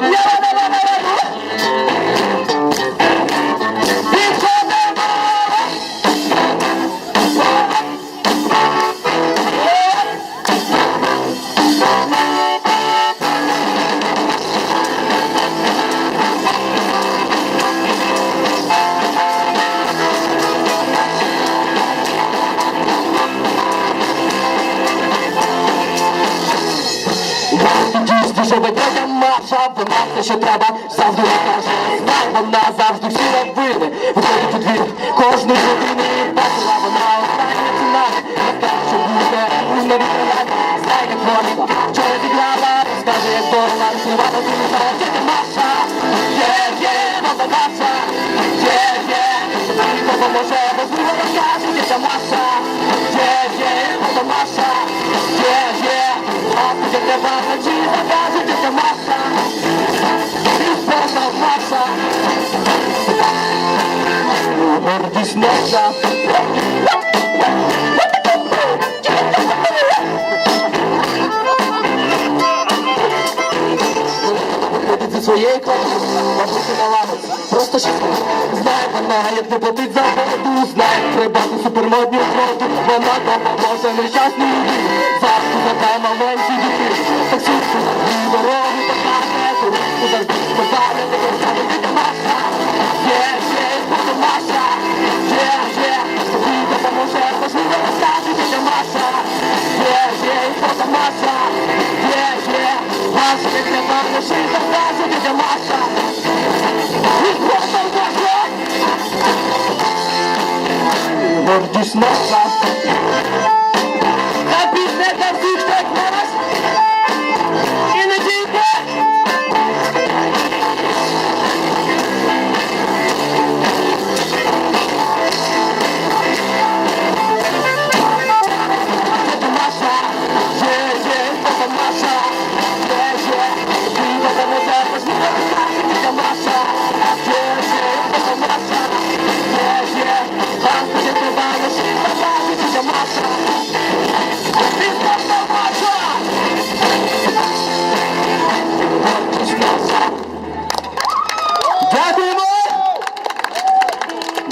Yeah. Що ведеться Маша, вона все, що треба, завжди каже, знай, вона завжди всі робили. Виходить у двір кожної години, бачила вона остання ціна. Розкаже, що буде у новій програмі, знає, як Моніка, вчора зіграла, скаже, як дорога, ти не знала, тільки Маша. Є, є, мама Маша, є, є, тобі допоможе, можливо, Гордість наша. Зі своєї квартири, бабуся на. Просто ще знає вона, як не платить за воду, знає, прибати супермодні воду. Вона допоможе нещасній людині, завжди задає маленькій дитині. Маша, як не бачиш, і закаже, тільки Маша. І просто Маша. Гордість наша.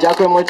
Дякуємо!